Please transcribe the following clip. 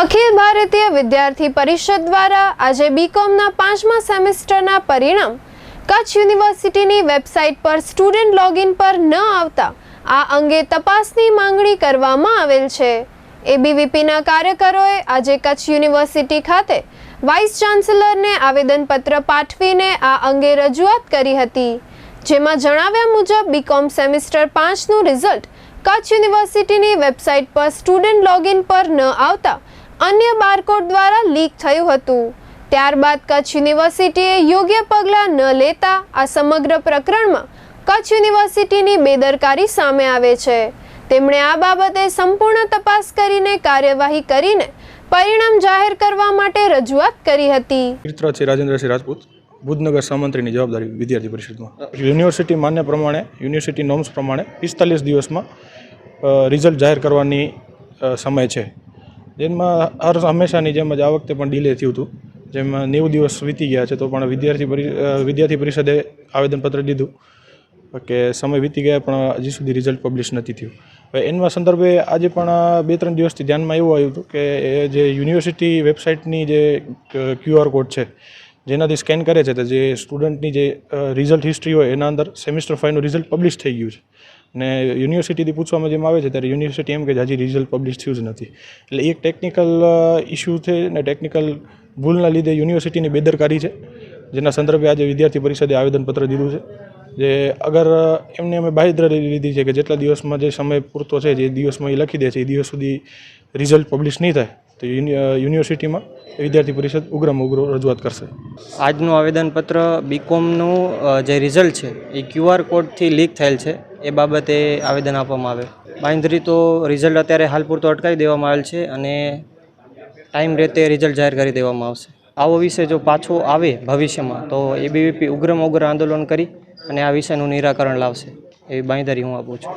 અખિલ ભારતીય વિદ્યાર્થી પરિષદ દ્વારા આજે બીકોમના પાંચમા સેમેસ્ટરના પરિણામ કચ્છ યુનિવર્સિટીની વેબસાઇટ પર સ્ટુડન્ટ લોગિન પર ન આવતા આ અંગે તપાસની માંગણી કરવામાં આવેલ છે. એબીવીપીના કાર્યકરોએ આજે કચ્છ યુનિવર્સિટી ખાતે વાઇસ ચાન્સેલરને આવેદનપત્ર પાઠવીને આ અંગે રજૂઆત કરી હતી. જેમાં જણાવ્યા મુજબ બીકોમ સેમિસ્ટર પાંચનું રિઝલ્ટ કચ્છ યુનિવર્સિટીની વેબસાઇટ પર સ્ટુડન્ટ લોગિન પર ન આવતા અન્ય બારકોડ દ્વારા લીક થયું હતું. ત્યારબાદ કચ્છ યુનિવર્સિટીએ યોગ્ય પગલાં ન લેતા આ સમગ્ર પ્રકરણમાં કચ્છ યુનિવર્સિટીની બેદરકારી સામે આવે છે. તેમણે આ બાબતે સંપૂર્ણ તપાસ કરીને કાર્યવાહી કરીને પરિણામ જાહેર કરવા માટે રજૂઆત કરી હતી. તીર્થરાજ શ્રી રાજેન્દ્રસિંહ રાજપૂત બુધનગર સામંત્રીની જવાબદારી વિદ્યાર્થી પરિષદમાં. યુનિવર્સિટી માન્ય પ્રમાણે, યુનિવર્સિટી નોર્મ્સ પ્રમાણે પિસ્તાલીસ દિવસમાં રિઝલ્ટ જાહેર કરવાની સમય છે. જેમાં હર હંમેશાની જેમ જ આ વખતે પણ ડિલે થયું હતું. જેમાં નેવું દિવસ વીતી ગયા છે, તો પણ વિદ્યાર્થી પરિ વિદ્યાર્થી પરિષદે આવેદનપત્ર દીધું કે સમય વીતી ગયા પણ હજી સુધી રિઝલ્ટ પબ્લિશ નથી થયું. હવે એના સંદર્ભે આજે પણ બે ત્રણ દિવસથી ધ્યાનમાં એવું આવ્યું હતું કે જે યુનિવર્સિટી વેબસાઇટની જે ક્યુઆર કોડ છે, જેનાથી સ્કેન કરે છે, તો જે સ્ટુડન્ટની જે રિઝલ્ટ હિસ્ટ્રી હોય એના અંદર સેમિસ્ટર ફાઇવનું રિઝલ્ટ પબ્લિશ થઈ ગયું છે. ને યુનિવર્સિટીથી પૂછવામાં જેમ આવે છે, ત્યારે યુનિવર્સિટી એમ કે હજી રિઝલ્ટ પબ્લિશ થયું જ નથી. એટલે એક ટેકનિકલ ઇસ્યુ છે ને ટેકનિકલ ભૂલના લીધે યુનિવર્સિટીની બેદરકારી છે, જેના સંદર્ભે આજે વિદ્યાર્થી પરિષદે આવેદનપત્ર દીધું છે, જે અગર એમને અમે બાહેધરી લીધી છે કે જેટલા દિવસમાં જે સમય પૂરતો છે, જે દિવસમાં એ લખી દે છે, એ દિવસ સુધી રિઝલ્ટ પબ્લિશ નહીં થાય તો યુનિવર્સિટીમાં વિદ્યાર્થી પરિષદ ઉગ્રમાં ઉગ્ર રજૂઆત કરશે. આજનું આવેદનપત્ર બીકોમનું જે રિઝલ્ટ છે, એ ક્યુઆર કોડથી લીક થયેલ છે. એ બાબતે આવેદન આપવામાં આવે. બાંધરી તો રિઝલ્ટ અત્યારે હાલ પૂરતો અટકાવી દેવામાં આવેલ છે અને ટાઈમ રહેતે રિઝલ્ટ જાહેર કરી દેવામાં આવશે. આવો વિષય જો પાછો આવે ભવિષ્યમાં, તો એબીવીપી ઉગ્રમાં ઉગ્ર આંદોલન કરી અને આ વિષયનું નિરાકરણ લાવશે. એવી બાંયધરી હું આપું છું.